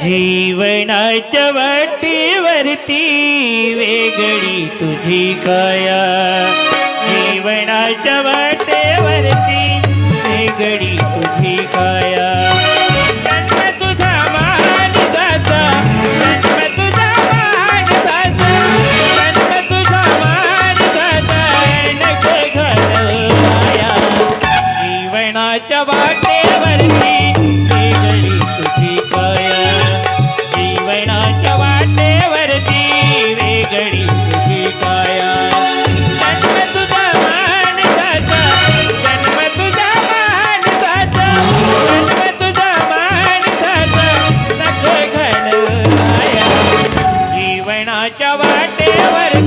जीवनाच्या वाटेवरती वेगळी तुझी काया. जीवनाच्या वाटेवरती वेगळी तुझी काया. जन्म तुझा माणसाचा जन्म तुझा माणसाचा जन्म तुझा माणसाचा नको घालवाया. जीवनाच्या वाटेवरती वाटे वर